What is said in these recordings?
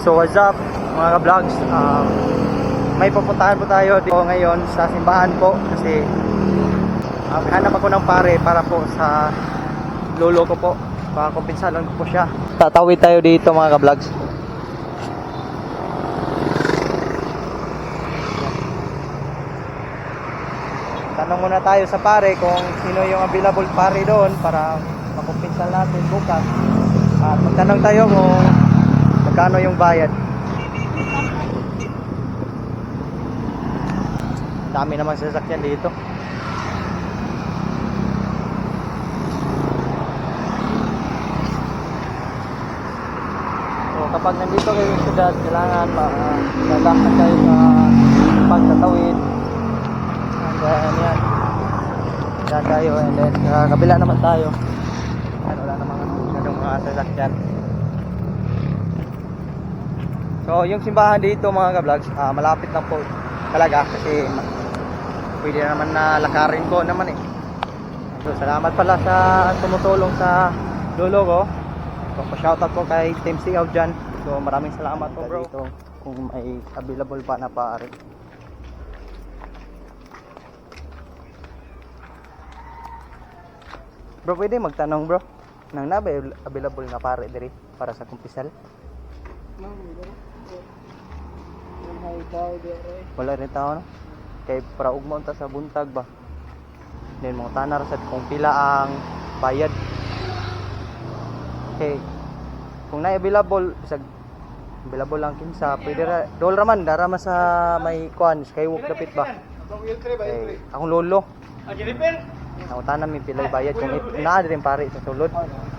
So what's up mga ka-vlogs? Ah, May pupuntahan po tayo dito ngayon sa simbahan po Kasi uh, hanap ako ng pare para po sa lolo ko po. Pakumpinsalan ko po siya. Tatawid tayo dito mga ka-vlogs. Tanong muna tayo sa pare kung sino yung available pare doon para makumpinsal natin bukas. At magtanong tayo kung magkano yung bayad. Dami naman sasakyan dito. So kapag nandito kayo sa syudad, kailangan ma-dadahan kayo sa pagtatawid. And then yan. Yan tayo and then sa kabila naman tayo. Yan, wala namang ganung mga sasakyan. So yung simbahan dito mga ka-vlogs, ah, malapit lang po talaga kasi pwede naman na lakarin ko naman eh. So salamat pala sa tumutulong sa lolo ko. So pa-shoutout po kay Team Sigaw dyan. So maraming salamat po bro. Dito, kung may available pa na pare. Bro, pwede magtanong bro. Nang na available nga pare diri para sa kumpisal? Wala rin tao no? Kay para ugma unta sa buntag ba. Then mga tanar sa kung pila ang bayad. Okay. Kung na available bisag available lang kinsa pwede ra dol ra man dara man sa may kuan skywalk dapit ba. Okay. Akong lolo. Ako tanan mi pilay bayad kung naa din pare sa sulod.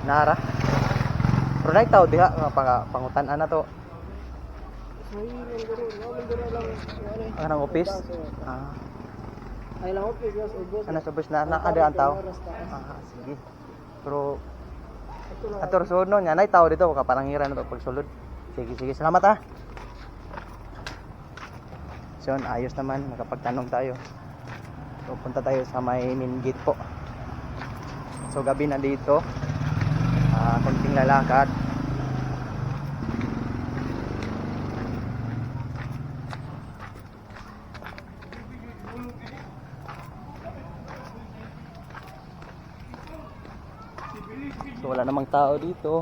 Nara. Pero na tao diha nga pang pangutan ana to. Ang nang office? Ah, Ay lang office, yes, ubos. ano sa bus na nakada ang tao? Ah, sige. Pero ato sunod no, nya tao dito kapalangiran na to pagsulod. Sige, sige. Salamat ah. So, ayos naman makapagtanong tayo. So, punta tayo sa may main gate po. So, gabi na dito. Ah, konting lalakad. So wala namang tao dito.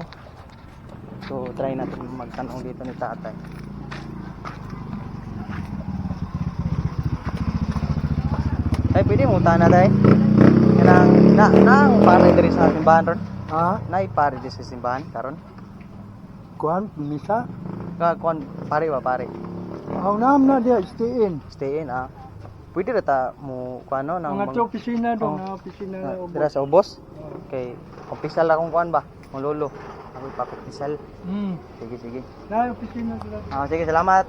So try natin magtanong dito ni tatay. Tay, pwede mo na tay. Kanang na nang pare diri sa simbahan ron. Ha? Nay pare diri sa simbahan karon. Kuan, misa? Ka kon pare ba pare. Ako naam na dia, stay in. Stay in ah. Pwede ra ta mo kuano nang Mga to opisina Oh. doon, na opisina na ubos. dira sa ubos. Okay, kumpisal akong kuan ba? Ang lolo. Ako pa kumpisal. Hmm. Sige sige. Na opisina sila. Ah, sige, salamat.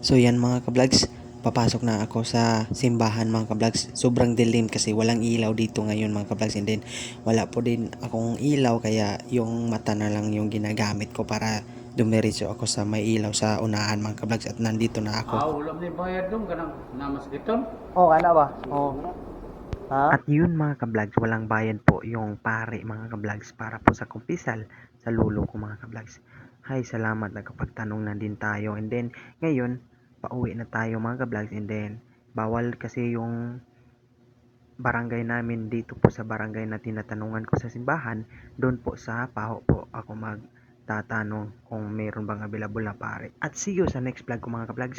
So yan mga kablogs, papasok na ako sa simbahan mga kablogs. Sobrang dilim kasi walang ilaw dito ngayon mga kablogs and then wala po din akong ilaw kaya yung mata na lang yung ginagamit ko para dumiretso ako sa may ilaw sa unahan mga kablogs at nandito na ako. Ah, wala mo bayad dong kanang namas giton. Oh, kana ba? Oh. Ha? At yun mga kablogs, walang bayan po yung pare mga kablogs para po sa kumpisal sa lulo ko mga kablogs. Hay, salamat nagkapagtanong na din tayo. And then, ngayon, pauwi na tayo mga kablogs. And then, bawal kasi yung barangay namin dito po sa barangay na tinatanungan ko sa simbahan. Doon po sa paho po ako magtatanong kung mayroon bang available na pare. At see you sa next vlog ko mga kablogs.